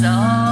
So.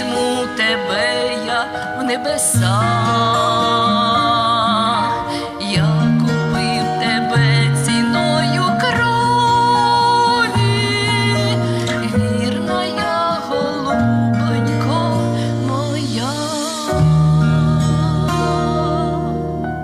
візьму тебе я в небеса.